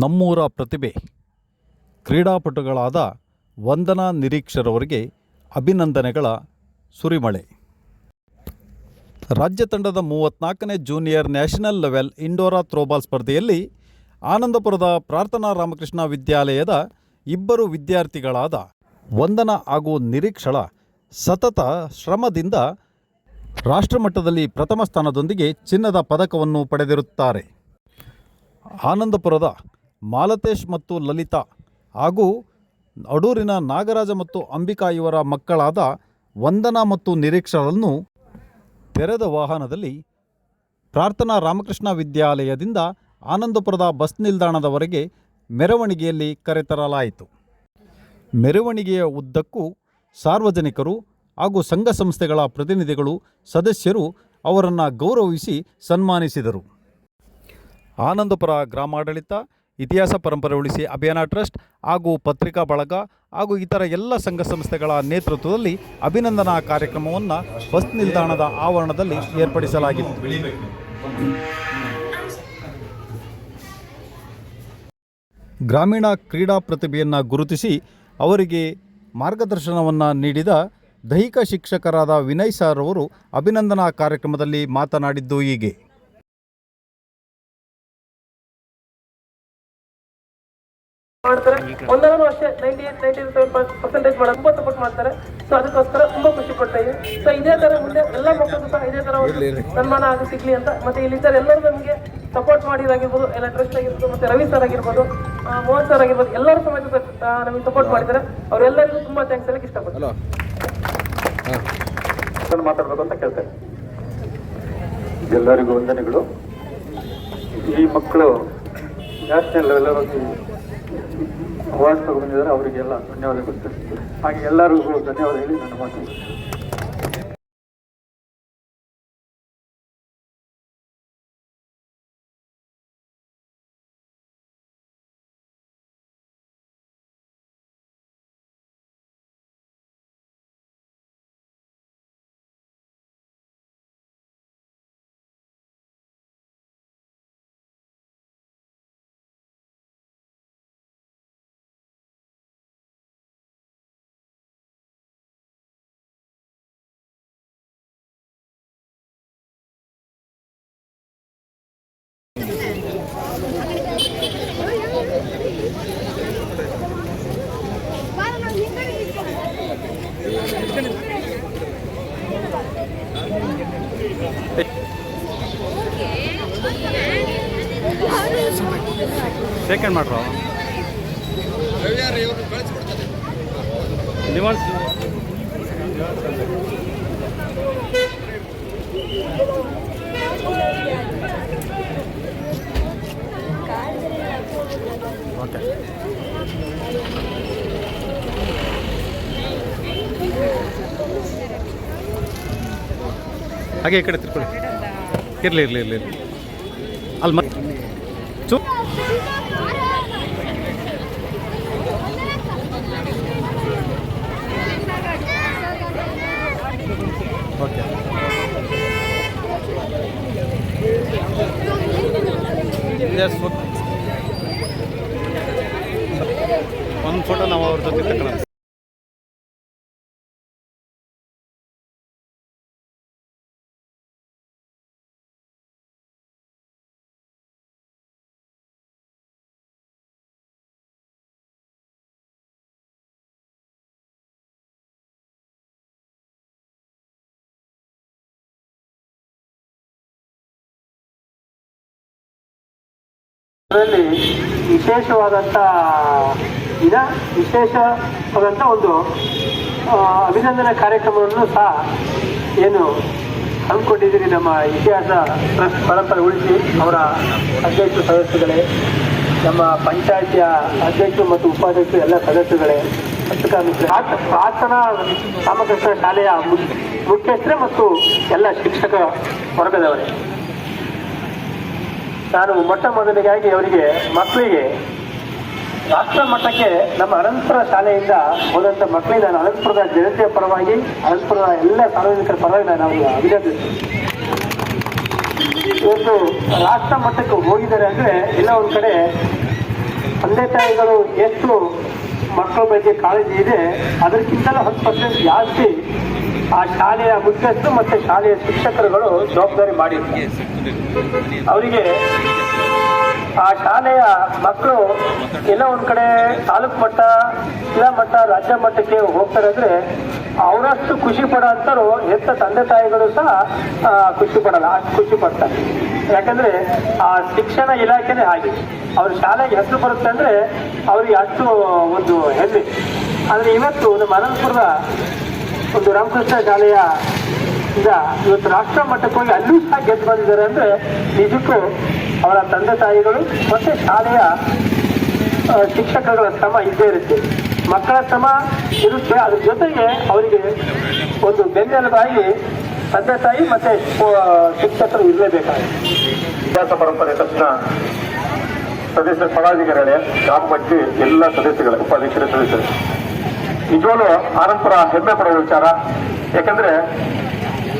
ನಮ್ಮೂರ ಪ್ರತಿಭೆ. ಕ್ರೀಡಾಪಟುಗಳಾದ ವಂದನಾ ನಿರೀಕ್ಷರವರಿಗೆ ಅಭಿನಂದನೆಗಳ ಸುರಿಮಳೆ. ರಾಜ್ಯ ತಂಡದ ಮೂವತ್ತ್ನಾಲ್ಕನೇ ಜೂನಿಯರ್ ನ್ಯಾಷನಲ್ ಲೆವೆಲ್ ಇಂಡೋರಾ ಥ್ರೋಬಾಲ್ ಸ್ಪರ್ಧೆಯಲ್ಲಿ ಆನಂದಪುರದ ಪ್ರಾರ್ಥನಾ ರಾಮಕೃಷ್ಣ ವಿದ್ಯಾಲಯದ ಇಬ್ಬರು ವಿದ್ಯಾರ್ಥಿಗಳಾದ ವಂದನ ಹಾಗೂ ನಿರೀಕ್ಷಳ ಸತತ ಶ್ರಮದಿಂದ ರಾಷ್ಟ್ರಮಟ್ಟದಲ್ಲಿ ಪ್ರಥಮ ಸ್ಥಾನದೊಂದಿಗೆ ಚಿನ್ನದ ಪದಕವನ್ನು ಪಡೆದಿರುತ್ತಾರೆ. ಆನಂದಪುರದ ಮಾಲತೇಶ್ ಮತ್ತು ಲಲಿತಾ ಹಾಗೂ ಅಡೂರಿನ ನಾಗರಾಜ ಮತ್ತು ಅಂಬಿಕಾ ಇವರ ಮಕ್ಕಳಾದ ವಂದನಾ ಮತ್ತು ನಿರೀಕ್ಷರನ್ನು ತೆರೆದ ವಾಹನದಲ್ಲಿ ಪ್ರಾರ್ಥನಾ ರಾಮಕೃಷ್ಣ ವಿದ್ಯಾಲಯದಿಂದ ಆನಂದಪುರದ ಬಸ್ ನಿಲ್ದಾಣದವರೆಗೆ ಮೆರವಣಿಗೆಯಲ್ಲಿ ಕರೆತರಲಾಯಿತು. ಮೆರವಣಿಗೆಯ ಉದ್ದಕ್ಕೂ ಸಾರ್ವಜನಿಕರು ಹಾಗೂ ಸಂಘ ಸಂಸ್ಥೆಗಳ ಪ್ರತಿನಿಧಿಗಳು ಸದಸ್ಯರು ಅವರನ್ನು ಗೌರವಿಸಿ ಸನ್ಮಾನಿಸಿದರು. ಆನಂದಪುರ ಗ್ರಾಮಾಡಳಿತ ಇತಿಹಾಸ ಪರಂಪರೆ ಉಳಿಸಿ ಅಭಿಯಾನ ಟ್ರಸ್ಟ್ ಹಾಗೂ ಪತ್ರಿಕಾ ಬಳಗ ಹಾಗೂ ಇತರ ಎಲ್ಲ ಸಂಘ ಸಂಸ್ಥೆಗಳ ನೇತೃತ್ವದಲ್ಲಿ ಅಭಿನಂದನಾ ಕಾರ್ಯಕ್ರಮವನ್ನು ಬಸ್ ನಿಲ್ದಾಣದ ಆವರಣದಲ್ಲಿ ಏರ್ಪಡಿಸಲಾಗಿತ್ತು. ಗ್ರಾಮೀಣ ಕ್ರೀಡಾ ಪ್ರತಿಭೆಯನ್ನು ಗುರುತಿಸಿ ಅವರಿಗೆ ಮಾರ್ಗದರ್ಶನವನ್ನು ನೀಡಿದ ದೈಹಿಕ ಶಿಕ್ಷಕರಾದ ವಿನಯ್ ಸರ್ ಅವರು ಅಭಿನಂದನಾ ಕಾರ್ಯಕ್ರಮದಲ್ಲಿ ಮಾತನಾಡಿದ್ದು ಹೀಗೆ. ಮಾಡ್ತಾರೆ. ಒಂದರಲ್ಲೂ ಅಷ್ಟೇ ninety eight ninety seven percentage ಮಾಡೋದು ತುಂಬ ಸಪೋರ್ಟ್ ಮಾಡ್ತಾರೆ. ಸೊ ಅದಕ್ಕೋಸ್ಕರ ತುಂಬಾ ಖುಷಿ ಪಡ್ತಾ ಸೊ ಇದೇ ತರ ಮುಂದೆ ಎಲ್ಲ ಮಕ್ಕಳಿಗೂ ಸಹ ಇದೇ ತರ ಒಂದು ಸನ್ಮಾನ ಆಗಿ ಸಿಗ್ಲಿ ಅಂತ. ಮತ್ತೆ ಇಲ್ಲಿ ಸರ್ ಎಲ್ಲರೂ ನಮಗೆ ಸಪೋರ್ಟ್ ಮಾಡಿದಾಗಿರ್ಬೋದು ಎಲ್ಲ ಟ್ರಸ್ಟ್ ಆಗಿರ್ಬೋದು ಮತ್ತೆ ರವಿ ಸರ್ ಆಗಿರ್ಬೋದು ಆ, ಮೋಹನ್ ಸರ್ ಆಗಿರ್ಬೋದು ಎಲ್ಲರೂ ಸಮೇತ ಸರ್, ನಮಗೆ ಸಪೋರ್ಟ್ ಮಾಡಿದ್ದಾರೆ. ಅವರೆಲ್ಲರಿಗೂ ತುಂಬಾ ಥ್ಯಾಂಕ್ಸ್ ಹೇಳಕ್ಕೆ ಇಷ್ಟಪಡ್ತೀನಿ. ಮಾತಾಡ್ಬೇಕು ಅಂತ ಕೇಳ್ತೇನೆ. ಎಲ್ಲರಿಗೂ ವಂದನೆಗಳು. ಈ ಮಕ್ಕಳು ನ್ಯಾಷನಲ್ ಲೆವೆಲ್ ಅವಾರ್ಡ್ ತಗೊಂಡಿದ್ದಾರೆ ಅವರಿಗೆಲ್ಲ ಧನ್ಯವಾದ ಕೊಡ್ತೇನೆ ಹಾಗೆ ಎಲ್ಲರಿಗೂ ಧನ್ಯವಾದ ಹೇಳಿ ನನ್ನ ಮಾತು ಸೆಕೆಂಡ್ ಮಾಡ್ರು. ಓಕೆ ಹಾಗೆ ಈ ಕಡೆ ತಿರ್ಕೊಳ್ಳಿ. ಇರಲಿ ಇರಲಿ ಇರಲಿ ಅಲ್ಲಿ ಮತ್ತೆ ಚು ಓಕೆ. ಎಸ್ ಒಂದು ಫೋಟೋ ನಾವು ಅವ್ರ ಜೊತೆ ತಗೊಳ್ಳೋಣ ಅದರಲ್ಲಿ ವಿಶೇಷವಾದಂಥ ದಿನ ವಿಶೇಷವಾದಂಥ ಒಂದು ಅಭಿನಂದನಾ ಕಾರ್ಯಕ್ರಮವನ್ನು ಸಹ ಏನು ಹಮ್ಮಿಕೊಂಡಿದ್ದೀರಿ ನಮ್ಮ ಇತಿಹಾಸ ಪರಂಪರೆ ಉಳಿಸಿ ಅವರ ಅಧ್ಯಕ್ಷ ಸದಸ್ಯಗಳೇ, ನಮ್ಮ ಪಂಚಾಯತಿಯ ಅಧ್ಯಕ್ಷರು ಮತ್ತು ಉಪಾಧ್ಯಕ್ಷರು ಎಲ್ಲ ಸದಸ್ಯಗಳೇ ಪ್ರಾರ್ಥನಾ ರಾಮಕೃಷ್ಣ ಶಾಲೆಯ ಮುಖ್ಯಸ್ಥರೇ ಮತ್ತು ಎಲ್ಲ ಶಿಕ್ಷಕ ವರ್ಗದವರೇ. ನಾನು ಮೊಟ್ಟ ಮೊದಲಿಗಾಗಿ ಅವರಿಗೆ ಮಕ್ಕಳಿಗೆ ರಾಷ್ಟ್ರ ಮಟ್ಟಕ್ಕೆ ನಮ್ಮ ಅನಂತರ ಶಾಲೆಯಿಂದ ಹೋದಂಥ ಮಕ್ಕಳಿಗೆ ನಾನು ಅನಂತಪುರದ ಜನತೆಯ ಪರವಾಗಿ, ಅನಂತಪುರದ ಎಲ್ಲ ಸಾರ್ವಜನಿಕರ ಪರವಾಗಿ ನಾನು ಅವರು ಅಭಿನಂದಿಸ್ತೀನಿ ಇವತ್ತು ರಾಷ್ಟ್ರ ಮಟ್ಟಕ್ಕೆ ಹೋಗಿದ್ದಾರೆ ಅಂದರೆ ಎಲ್ಲ ಒಂದು ಕಡೆ ತಂದೆ ತಾಯಿಗಳು ಎಷ್ಟು ಮಕ್ಕಳ ಬಗ್ಗೆ ಕಾಳಜಿ ಇದೆ, ಅದಕ್ಕಿಂತಲೂ ಹತ್ತು ಪರ್ಸೆಂಟ್ ಜಾಸ್ತಿ ಆ ಶಾಲೆಯ ಮುಖ್ಯಸ್ಥರು ಮತ್ತೆ ಶಾಲೆಯ ಶಿಕ್ಷಕರುಗಳು ಜವಾಬ್ದಾರಿ ಮಾಡಿ ಅವರಿಗೆ ಆ ಶಾಲೆಯ ಮಕ್ಕಳು ಎಲ್ಲ ಒಂದ್ ಕಡೆ ತಾಲೂಕು ಮಟ್ಟ, ಜಿಲ್ಲಾ ಮಟ್ಟ, ರಾಜ್ಯ ಮಟ್ಟಕ್ಕೆ ಹೋಗ್ತಾರೆ ಅಂದ್ರೆ ಅವರಷ್ಟು ಖುಷಿ ಪಡೋ ಹೆತ್ತ ತಂದೆ ತಾಯಿಗಳು ಸಹ ಖುಷಿ ಪಡಲ್ಲ, ಅಷ್ಟು ಖುಷಿ ಪಡ್ತಾರೆ. ಯಾಕಂದ್ರೆ ಆ ಶಿಕ್ಷಣ ಇಲಾಖೆನೇ ಹಾಗೆ. ಅವ್ರ ಶಾಲೆಗೆ ಹೆಸರು ಬರುತ್ತೆ ಅಂದ್ರೆ ಅವ್ರಿಗೆ ಅಷ್ಟು ಒಂದು ಹೆಮ್ಮೆ. ಆದ್ರೆ ಇವತ್ತು ಒಂದು ಅನಂತಪುರದ ಒಂದು ರಾಮಕೃಷ್ಣ ಶಾಲೆಯ ಇವತ್ತು ರಾಷ್ಟ್ರ ಮಟ್ಟಕ್ಕೆ ಹೋಗಿ ಅಲ್ಲೂ ಸಹ ಗೆದ್ದು ಬಂದಿದ್ದಾರೆ ಅಂದ್ರೆ ನಿಜಕ್ಕೂ ಅವರ ತಂದೆ ತಾಯಿಗಳು ಮತ್ತೆ ಶಾಲೆಯ ಶಿಕ್ಷಕರುಗಳ ಶ್ರಮ ಇದ್ದೇ ಇರುತ್ತೆ. ಮಕ್ಕಳ ಶ್ರಮ ಇರುತ್ತೆ, ಅದ್ರ ಜೊತೆಗೆ ಅವರಿಗೆ ಒಂದು ಬೆನ್ನೆಲುಬಾಗಿ ತಂದೆ ತಾಯಿ ಮತ್ತೆ ಶಿಕ್ಷಕರು ಇರಲೇಬೇಕಾಗುತ್ತೆ. ಇತಿಹಾಸ ಪರಂಪರೆ ತಕ್ಷಣ ಸದಸ್ಯರ ಪದಾಧಿಕಾರಿಗಳೇ, ಗ್ರಾಮ ಪಂಚಾಯತ್ ಎಲ್ಲ ಸದಸ್ಯಗಳ ಉಪಾಧ್ಯಕ್ಷರ, ಸದಸ್ಯರು. ನಿಜವಾಗ್ಲೂ ಆನಂತರ ಹೆಮ್ಮೆ ಪಡುವ ವಿಚಾರ. ಯಾಕಂದ್ರೆ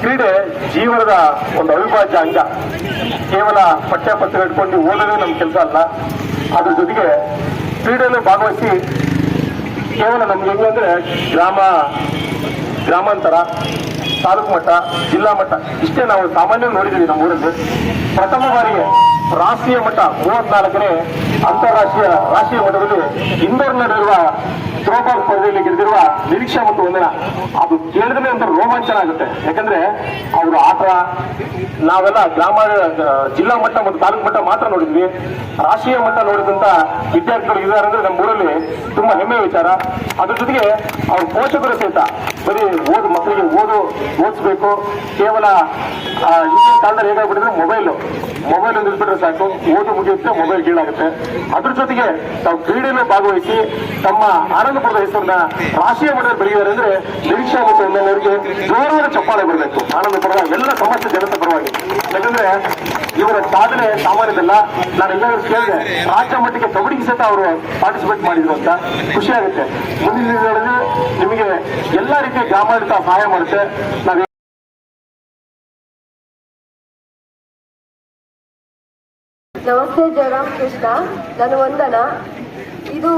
ಕ್ರೀಡೆ ಜೀವನದ ಒಂದು ಅವಿಭಾಜ್ಯ ಅಂಗ. ಕೇವಲ ಪಠ್ಯಪತ್ರ ಇಟ್ಕೊಂಡು ಓದೋದೇ ನಮ್ಮ ಕೆಲಸ ಅಲ್ಲ. ಅದ್ರ ಜೊತೆಗೆ ಕ್ರೀಡೆಯಲ್ಲಿ ಭಾಗವಹಿಸಿ ಕೇವಲ ನಮ್ಗೆ ಹೆಂಗಂದ್ರೆ ಗ್ರಾಮ, ಗ್ರಾಮಾಂತರ ತಾಲೂಕು ಮಟ್ಟ, ಜಿಲ್ಲಾ ಮಟ್ಟ, ಇಷ್ಟೇ ನಾವು ಸಾಮಾನ್ಯ ನೋಡಿದ್ದೀವಿ ನಮ್ಮ ಊರಲ್ಲಿ. ಪ್ರಥಮ ಬಾರಿಗೆ ರಾಷ್ಟ್ರೀಯ ಮಟ್ಟ ಮೂವತ್ನಾಲ್ಕನೇ ಅಂತಾರಾಷ್ಟ್ರೀಯ ರಾಷ್ಟ್ರೀಯ ಮಟ್ಟದಲ್ಲಿ ಇಂದೋರ್ ನಡೆದಿರುವ ಥ್ರೋಬಾಲ್ ಸ್ಪರ್ಧೆಯಲ್ಲಿ ಗೆದ್ದಿರುವ ನಿರೀಕ್ಷೆ ಮತ್ತು ವಂದನ. ಅದು ಕೇಳಿದ್ರೆ ಒಂಥರ ರೋಮಾಂಚನ ಆಗುತ್ತೆ. ಯಾಕಂದ್ರೆ ಅವರು ಆಟ ನಾವೆಲ್ಲ ಗ್ರಾಮ, ಜಿಲ್ಲಾ ಮಟ್ಟ ಮತ್ತು ತಾಲೂಕು ಮಟ್ಟ ಮಾತ್ರ ನೋಡಿದ್ವಿ. ರಾಷ್ಟ್ರೀಯ ಮಟ್ಟ ನೋಡಿದಂತ ವಿದ್ಯಾರ್ಥಿಗಳು ಇದ್ದಾರೆ ಅಂದ್ರೆ ನಮ್ಮ ಊರಲ್ಲಿ ತುಂಬಾ ಹೆಮ್ಮೆಯ ವಿಚಾರ. ಅದ್ರ ಜೊತೆಗೆ ಅವ್ರ ಪೋಷಕರು ಸಹಿತ ಬರೀ ಓದು ಮಕ್ಕಳಿಗೆ ಓದು ಓದಿಸ್ಬೇಕು. ಕೇವಲ ಈಗಿನ ಕಾಲದಲ್ಲಿ ಹೇಗಾಗ್ಬಿಟ್ಟಿದ್ರೆ, ಮೊಬೈಲು. ಮೊಬೈಲ್ ಇಟ್ಬಿಟ್ರೆ ಸಾಕು. ಓದು ಮುಗಿಯುತ್ತೆ, ಮೊಬೈಲ್ ಕೀಳಾಗುತ್ತೆ ಅದ್ರ ಜೊತೆಗೆ ತಾವು ಕ್ರೀಡೆಯಲ್ಲಿ ಭಾಗವಹಿಸಿ, ತಮ್ಮ ಆನಂದಪುರದ ಹೆಸರನ್ನ ರಾಷ್ಟ್ರೀಯ ಮಟ್ಟದಲ್ಲಿ ಬೆಳೆಯುತ್ತಾರೆ ಅಂದ್ರೆ ನಿರೀಕ್ಷೆ ಮತ್ತು ಎಲ್ಲರಿಗೆ ಜೋರಾದ ಚಪ್ಪಾಳೆ ಬರಬೇಕು. ಆನಂದಪುರದ ಎಲ್ಲ ಸಮಸ್ಯೆ ಜನತೆ ಪರವಾಗಿ. ಯಾಕಂದ್ರೆ ಇವರ ಸಾಧನೆ ಸಾಮಾನ್ಯದಲ್ಲ. ನಾನು ಎಲ್ಲರೂ ಕೇಳಿದೆ. ರಾಜ್ಯ ಮಟ್ಟಕ್ಕೆ ಕಬಡ್ಡಿಗೆ ಸಹಿತ ಅವರು ಪಾರ್ಟಿಸಿಪೇಟ್ ಮಾಡಿದ್ರು ಅಂತ. ಖುಷಿ ಆಗುತ್ತೆ. ಮುಂದಿನ ದಿನಗಳಲ್ಲಿ ನಿಮಗೆ ಎಲ್ಲಾ ರೀತಿಯ ಗ್ರಾಮಾಡಳಿತ ಸಹಾಯ ಮಾಡುತ್ತೆ. ನಾವು ನಮಸ್ತೆ ಜಯರಾಮ್ ಕೃಷ್ಣ. ನಾನು ವಂದನ. ಇದು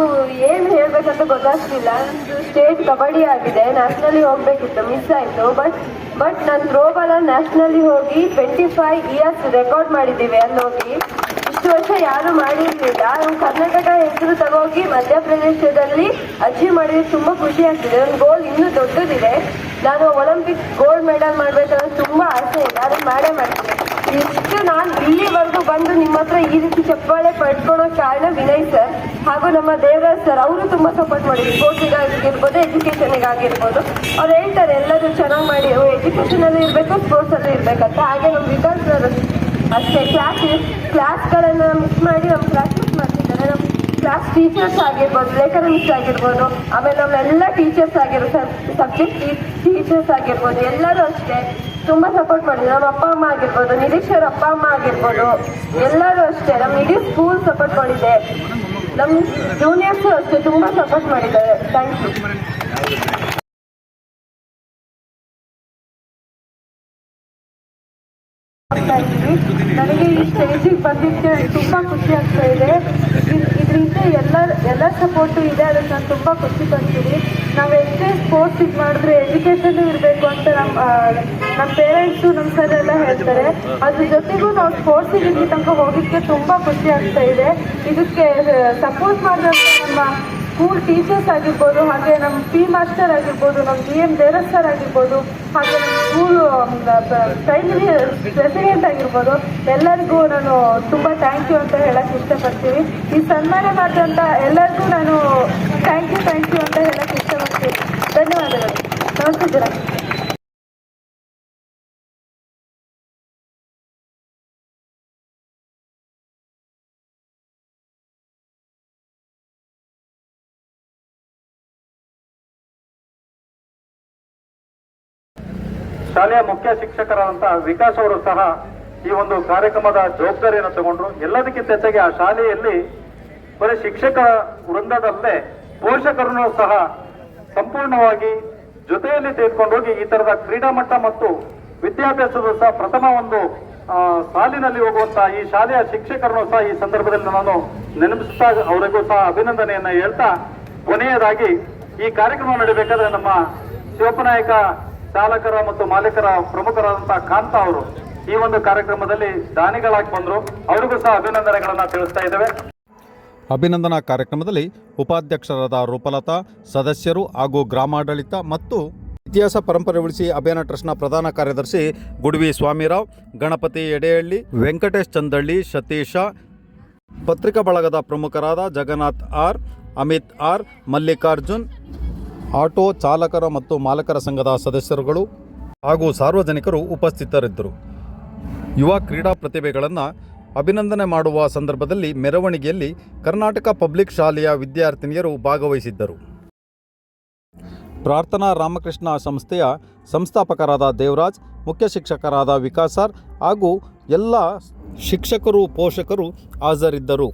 ಏನು ಹೇಳ್ಬೇಕಂತ ಗೊತ್ತಾಗ್ತಿಲ್ಲ. ಸ್ಟೇಟ್ ಕಬಡ್ಡಿ ಆಗಿದೆ ನ್ಯಾಷನಲಿ ಹೋಗ್ಬೇಕಿತ್ತು ಮಿಸ್ ಆಯಿತು. ಬಟ್ ಬಟ್ ನಾನು ಥ್ರೋಬಾಲಲ್ಲಿ ನ್ಯಾಷನಲಿ ಹೋಗಿ ಟ್ವೆಂಟಿ ಫೈವ್ ಇಯರ್ಸ್ ರೆಕಾರ್ಡ್ ಮಾಡಿದ್ದೀವಿ ಅಲ್ಲಿ ಹೋಗಿ ಇಷ್ಟು ವರ್ಷ ಯಾರು ಮಾಡಿರಲಿಲ್ಲ. ನಮ್ಮ ಕರ್ನಾಟಕ ಹೆಸರು ತಗೋಗಿ ಮಧ್ಯಪ್ರದೇಶದಲ್ಲಿ ಅಚೀವ್ ಮಾಡಿದ್ರೆ ತುಂಬ ಖುಷಿ ಆಗ್ತಿದೆ. ನನ್ನ ಗೋಲ್ ಇನ್ನೂ ದೊಡ್ಡದಿದೆ. ನಾನು ಒಲಿಂಪಿಕ್ ಗೋಲ್ಡ್ ಮೆಡಲ್ ಮಾಡ್ಬೇಕನ್ನೋ ತುಂಬ ಆಸೆ ಇದೆ ಅದನ್ನ ಮಾಡೇ ಮಾಡ್ತೀನಿ. ಇಷ್ಟು ನಾನು ಇಲ್ಲಿವರೆಗೂ ಬಂದು ನಿಮ್ಮ ಹತ್ರ ಈ ರೀತಿ ಚಪ್ಪಾಳೆ ಪಡ್ಕೊಳ್ಳೋ ಕಾರಣ ವಿನಯ್ ಸರ್, ಹಾಗೂ ನಮ್ಮ ದೇವರಾಜ್ ಸರ್, ಅವರು ತುಂಬಾ ಸಪೋರ್ಟ್ ಮಾಡಿದ್ರು. ಸ್ಪೋರ್ಟ್ಸಿಗಾಗಿರ್ಬೋದು ಎಜುಕೇಷನ್ಗಾಗಿರ್ಬೋದು ಅವ್ರು ಹೇಳ್ತಾರೆ, ಎಲ್ಲರೂ ಚೆನ್ನಾಗಿ ಮಾಡಿ ಎಜುಕೇಶನ್ ಅಲ್ಲಿ ಇರಬೇಕು ಸ್ಪೋರ್ಟ್ಸ್ ಅಲ್ಲಿ ಇರ್ಬೇಕಂತ ಹಾಗೆ ನಮ್ಮ ವಿಕಾಸ್ ಸರ್ ಅಷ್ಟೇ ಕ್ಲಾಸ್ ಕ್ಲಾಸ್ಗಳನ್ನ ಮಿಸ್ ಮಾಡಿ ನಮ್ಮ ಕ್ಲಾಸ್ ಮಿಸ್ ಮಾಡ್ತಿದ್ದಾರೆ. ನಮ್ಮ ಕ್ಲಾಸ್ ಟೀಚರ್ಸ್ ಆಗಿರ್ಬೋದು ಲೇಖನ ಮಿಸ್ ಆಗಿರ್ಬೋದು, ಆಮೇಲೆ ನಮ್ಮೆಲ್ಲ ಟೀಚರ್ಸ್ ಆಗಿರೋ ಸಬ್ಜೆಕ್ಟ್ ಟೀಚರ್ಸ್ ಆಗಿರ್ಬೋದು, ಎಲ್ಲರೂ ಅಷ್ಟೇ. ತುಂಬಾ ಸಪೋರ್ಟ್ ಮಾಡಿದ್ರು ನಮ್ಮ ಅಪ್ಪ ಅಮ್ಮ ಆಗಿರ್ಬೋದು ನಿರೀಕ್ಷರ ಅಪ್ಪ ಅಮ್ಮ ಆಗಿರ್ಬೋದು, ಎಲ್ಲರೂ ಅಷ್ಟೇ. ನಮ್ಮ ಇಡೀ ಸ್ಕೂಲ್ ಸಪೋರ್ಟ್ ಮಾಡಿದೆ. ನಮ್ಮ ಜೂನಿಯರ್ಸು ಅಷ್ಟೇ ತುಂಬಾ ಸಪೋರ್ಟ್ ಮಾಡಿದ್ದಾರೆ. ಥ್ಯಾಂಕ್ ಯು ನನಗೆ ಈ ಸ್ಟೇಜಿಗೆ ಬಂದಿದ್ದೆ ತುಂಬಾ ಖುಷಿ ಆಗ್ತಾ ಇದ್- ಇದರಿಂದ ಎಲ್ಲ ಎಲ್ಲ ಸಪೋರ್ಟು ಇದೆ, ಅದಕ್ಕೆ ನಾನು ತುಂಬಾ ಖುಷಿ ಪಡ್ತೀನಿ. ನಾವು ಎಷ್ಟೇ ಸ್ಪೋರ್ಟ್ಸ್ ಇದು ಮಾಡಿದ್ರೆ ಎಜುಕೇಷನ್ ಇರಬೇಕು ಅಂತ ನಮ್ಮ ನಮ್ಮ ಪೇರೆಂಟ್ಸು ನಮ್ಮ ಸರ್ ಎಲ್ಲ ಹೇಳ್ತಾರೆ. ಅದ್ರ ಜೊತೆಗೂ ನಾವು ಸ್ಪೋರ್ಟ್ಸಿಗೆ ಇಲ್ಲಿ ತನಕ ಹೋಗಿದ್ದಕ್ಕೆ ತುಂಬ ಖುಷಿ ಆಗ್ತಾ ಇದೆ. ಇದಕ್ಕೆ ಸಪೋರ್ಟ್ ಮಾಡಿದಂಥ ನಮ್ಮ ಸ್ಕೂಲ್ ಟೀಚರ್ಸ್ ಆಗಿರ್ಬೋದು, ಹಾಗೆ ನಮ್ಮ ಪಿ ಮಾಸ್ಟರ್ ಆಗಿರ್ಬೋದು, ನಮ್ಮ ಬಿ ಎಂ ದೇವರಾಜ್ ಸರ್ ಆಗಿರ್ಬೋದು, ಹಾಗೆ ನಮ್ಮ ಸ್ಕೂಲ್ ಪ್ರೈಮರಿ ಪ್ರೆಸಿಡೆಂಟ್ ಆಗಿರ್ಬೋದು, ಎಲ್ಲರಿಗೂ ನಾನು ತುಂಬ ಥ್ಯಾಂಕ್ ಯು ಅಂತ ಹೇಳಕ್ಕೆ ಇಷ್ಟಪಡ್ತೀನಿ. ಈ ಸನ್ಮಾನ ಮಾಡಿದಂಥ ಎಲ್ಲರಿಗೂ ನಾನು ಥ್ಯಾಂಕ್ ಯು ಥ್ಯಾಂಕ್ ಯು ಅಂತ ಹೇಳಕ್ಕೆ ಧನ್ಯವಾದಗಳು ನಮಸ್ತೆ ಶಾಲೆಯ ಮುಖ್ಯ ಶಿಕ್ಷಕರಾದಂತಹ ವಿಕಾಸ್ ಅವರು ಸಹ ಈ ಒಂದು ಕಾರ್ಯಕ್ರಮದ ಜವಾಬ್ದಾರಿಯನ್ನು ತಗೊಂಡ್ರು. ಎಲ್ಲದಕ್ಕಿಂತ ಹೆಚ್ಚಾಗಿ ಆ ಶಾಲೆಯಲ್ಲಿ ಬರೀ ಶಿಕ್ಷಕ ವೃಂದದಲ್ಲದೆ ಪೋಷಕರನ್ನು ಸಹ ಸಂಪೂರ್ಣವಾಗಿ ಜೊತೆಯಲ್ಲಿ ತೆಗೆದುಕೊಂಡು ಹೋಗಿ ಈ ತರದ ಕ್ರೀಡಾ ಮಟ್ಟ ಮತ್ತು ವಿದ್ಯಾಭ್ಯಾಸದ ಸಹ ಪ್ರಥಮ ಒಂದು ಸಾಲಿನಲ್ಲಿ ಹೋಗುವಂತ ಈ ಶಾಲೆಯ ಶಿಕ್ಷಕರನ್ನು ಸಹ ಈ ಸಂದರ್ಭದಲ್ಲಿ ನಾನು ನೆನಪಿಸುತ್ತಾ ಅವರಿಗೂ ಸಹ ಅಭಿನಂದನೆಯನ್ನ ಹೇಳ್ತಾ ಕೊನೆಯದಾಗಿ ಈ ಕಾರ್ಯಕ್ರಮ ನಡೀಬೇಕಾದ್ರೆ ನಮ್ಮ ಶಿವಪ್ಪನಾಯಕ ಚಾಲಕರ ಮತ್ತು ಮಾಲೀಕರ ಪ್ರಮುಖರಾದಂತಹ ಕಾಂತ ಅವರು ಈ ಒಂದು ಕಾರ್ಯಕ್ರಮದಲ್ಲಿ ದಾನಿಗಳಾಗಿ ಬಂದ್ರು. ಅವರಿಗೂ ಸಹ ಅಭಿನಂದನೆಗಳನ್ನ ತಿಳಿಸ್ತಾ ಇದ್ದೇವೆ. ಅಭಿನಂದನಾ ಕಾರ್ಯಕ್ರಮದಲ್ಲಿ ಉಪಾಧ್ಯಕ್ಷರಾದ ರೂಪಲತಾ, ಸದಸ್ಯರು ಹಾಗೂ ಗ್ರಾಮಾಡಳಿತ ಮತ್ತು ಇತಿಹಾಸ ಪರಂಪರೆ ಉಳಿಸಿ ಅಭಿಯಾನ ಟ್ರಸ್ಟ್ನ ಪ್ರಧಾನ ಕಾರ್ಯದರ್ಶಿ ಗುಡ್ವಿ ಸ್ವಾಮಿರಾವ್, ಗಣಪತಿ ಎಡೆಹಳ್ಳಿ, ವೆಂಕಟೇಶ್ ಚಂದಳ್ಳಿ, ಸತೀಶ, ಪತ್ರಿಕಾ ಬಳಗದ ಪ್ರಮುಖರಾದ Jagannath R, Amit R, Mallikarjun, auto ಚಾಲಕರ ಮತ್ತು ಮಾಲಕರ ಸಂಘದ ಸದಸ್ಯರುಗಳು ಹಾಗೂ ಸಾರ್ವಜನಿಕರು ಉಪಸ್ಥಿತರಿದ್ದರು. ಯುವ ಕ್ರೀಡಾ ಪ್ರತಿಭೆಗಳನ್ನು ಅಭಿನಂದನೆ ಮಾಡುವ ಸಂದರ್ಭದಲ್ಲಿ ಮೆರವಣಿಗೆಯಲ್ಲಿ ಕರ್ನಾಟಕ ಪಬ್ಲಿಕ್ ಶಾಲೆಯ ವಿದ್ಯಾರ್ಥಿನಿಯರು ಭಾಗವಹಿಸಿದ್ದರು. ಪ್ರಾರ್ಥನಾ ರಾಮಕೃಷ್ಣ ಸಂಸ್ಥೆಯ ಸಂಸ್ಥಾಪಕರಾದ ದೇವರಾಜ್, ಮುಖ್ಯ ಶಿಕ್ಷಕರಾದ ವಿಕಾಸಾರ್ ಹಾಗೂ ಎಲ್ಲ ಶಿಕ್ಷಕರು, ಪೋಷಕರು ಹಾಜರಿದ್ದರು.